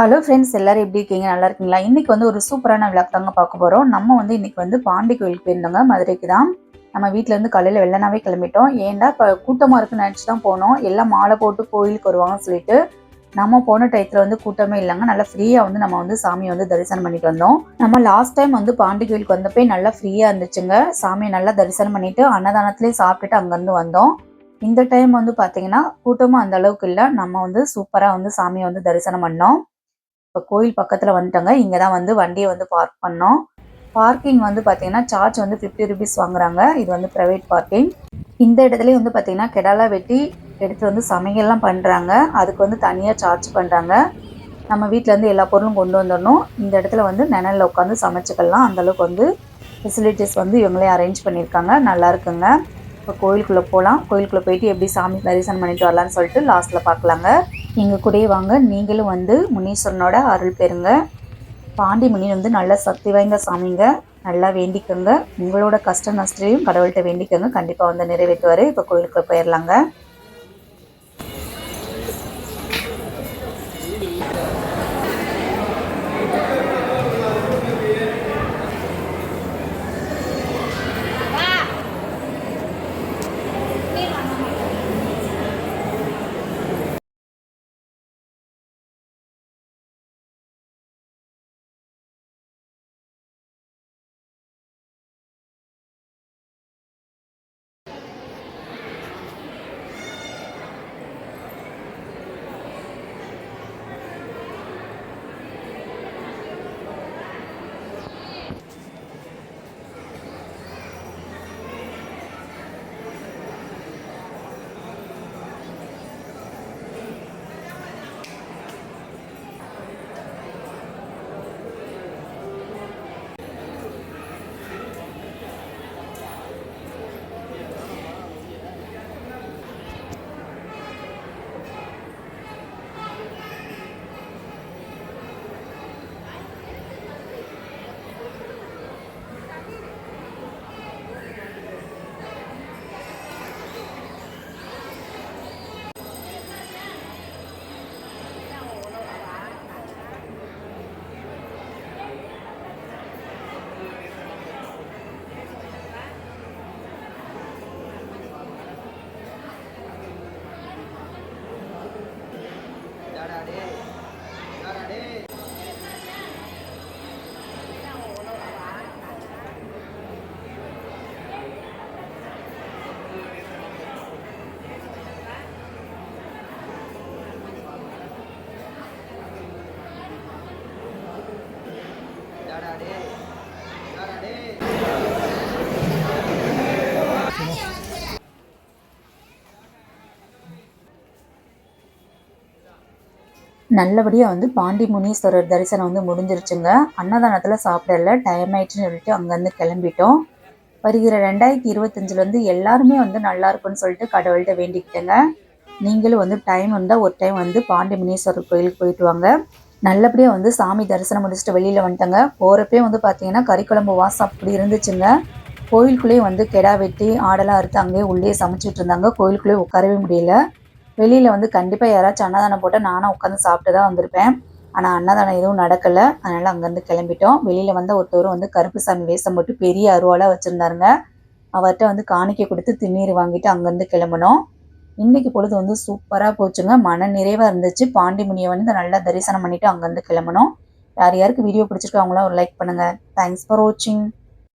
Hello friends எல்லோரும் எப்படி இருக்கீங்க? நல்லா இருக்கீங்களா? இன்றைக்கி வந்து ஒரு சூப்பரான விளாக் தாங்க பார்க்க போகிறோம் நம்ம வந்து இன்றைக்கி வந்து பாண்டி கோயிலுக்கு போயிருந்தோங்க மதுரைக்கு தான். நம்ம வீட்டிலேருந்து இருந்து காலையில் வெள்ளனாவே கிளம்பிட்டோம். ஏன்டா இப்போ கூட்டமாக இருக்குன்னு நினச்சி தான் போனோம். எல்லாம் மாலை போட்டு கோயிலுக்கு வருவாங்கன்னு சொல்லிட்டு நம்ம போன டயத்தில் வந்து கூட்டமே இல்லைங்க. நல்லா ஃப்ரீயாக வந்து நம்ம வந்து சாமியை வந்து தரிசனம் பண்ணிட்டு வந்தோம். நம்ம லாஸ்ட் டைம் வந்து பாண்டி கோயிலுக்கு வந்தப்போ நல்லா ஃப்ரீயாக இருந்துச்சுங்க. சாமியை நல்லா தரிசனம் பண்ணிட்டு அன்னதானத்துலேயே சாப்பிட்டுட்டு அங்கேருந்து வந்தோம். இந்த டைம் வந்து பார்த்தீங்கன்னா கூட்டமும் அந்த அளவுக்கு இல்லை. நம்ம வந்து சூப்பராக வந்து சாமியை வந்து தரிசனம் பண்ணோம். இப்போ கோயில் பக்கத்தில் வந்துட்டோங்க. இங்கே தான் வந்து வண்டியை வந்து பார்க் பண்ணோம். பார்க்கிங் வந்து பார்த்தீங்கன்னா சார்ஜ் வந்து ஃபிஃப்டி ருபீஸ் வாங்குறாங்க. இது வந்து ப்ரைவேட் பார்க்கிங் இந்த இடத்துலயே வந்து பார்த்தீங்கன்னா கெடாலா வெட்டி எடுத்து வந்து சமையல்லாம் பண்ணுறாங்க அதுக்கு வந்து தனியாக சார்ஜ் பண்ணுறாங்க நம்ம வீட்டிலேருந்து எல்லா பொருளும் கொண்டு வந்துடணும். இந்த இடத்துல வந்து நிழலில் உட்காந்து சமைச்சிக்கலாம். அந்தளவுக்கு வந்து ஃபெசிலிட்டிஸ் வந்து இவங்களே அரேஞ்ச் பண்ணியிருக்காங்க. நல்லா இருக்குங்க. இப்போ கோயிலுக்குள்ளே போகலாம். கோயிலுக்குள்ளே போயிட்டு எப்படி சாமி தரிசனம் பண்ணிட்டு வரலான்னு சொல்லிட்டு லாஸ்ட்டில் பார்க்கலாங்க. எங்கள் கூடயே வாங்க. நீங்களும் வந்து முனீஸ்வரனோட அருள் பெறுங்க. பாண்டி முனி வந்து நல்ல சக்தி வாய்ந்த சாமிங்க. நல்லா வேண்டிக்கோங்க. உங்களோட கஷ்ட நஷ்டத்தையும் கடவுள்கிட்ட வேண்டிக்கோங்க. கண்டிப்பாக வந்து நிறைவேற்றுவார். இப்போ கோயிலுக்கு போயிடலாங்க Gracias. நல்லபடியாக வந்து பாண்டி முனீஸ்வரர் தரிசனம் வந்து முடிஞ்சிருச்சுங்க. அன்னதானத்தில் சாப்பிடல டைம் ஆயிடுச்சுன்னு சொல்லிட்டு அங்கேருந்து கிளம்பிட்டோம். வருகிற ரெண்டாயிரத்தி இருபத்தஞ்சிலேருந்து எல்லாருமே வந்து நல்லா இருக்கும்னு சொல்லிட்டு கடவுள்கிட்ட வேண்டிக்கிட்டேங்க. நீங்களும் வந்து டைம் இருந்தால் ஒரு டைம் வந்து பாண்டி முனீஸ்வரர் கோயிலுக்கு போயிட்டு வாங்க. நல்லபடியாக வந்து சாமி தரிசனம் முடிச்சுட்டு வெளியில் வந்துட்டேங்க. போகிறப்பே வந்து பார்த்தீங்கன்னா கறிக்குழம்பு வாசம் அப்படி இருந்துச்சுங்க. கோயிலுக்குள்ளேயே வந்து கெடா வெட்டி ஆடெல்லாம் அறுத்து அங்கேயே உள்ளே சமைச்சிட்டு இருந்தாங்க. கோயிலுக்குள்ளேயே உட்காரவே முடியல. வெளியில் வந்து கண்டிப்பாக யாராச்சும் அன்னதானம் போட்டால் நானும் உட்காந்து சாப்பிட்டு தான் வந்திருப்பேன். ஆனால் அன்னதானம் எதுவும் நடக்கலை. அதனால் அங்கேருந்து கிளம்பிட்டோம். வெளியில் வந்த ஒருத்தவர் வந்து கருப்பு சாமி வேஷம் போட்டு பெரிய அருவாலாக வச்சுருந்தாருங்க. அவர்கிட்ட வந்து காணிக்கை கொடுத்து திண்ணீர் வாங்கிட்டு அங்கேருந்து கிளம்பினோம். இன்றைக்கி பொழுது வந்து சூப்பராக போச்சுங்க. மன நிறைவாக இருந்துச்சு. பாண்டிமுனியை வந்து நல்லா தரிசனம் பண்ணிவிட்டு அங்கேருந்து கிளம்பணும் யார் யாருக்கு வீடியோ பிடிச்சிருக்கோ அவங்களாம் ஒரு லைக் பண்ணுங்கள் தேங்க்ஸ் ஃபார் வாட்சிங்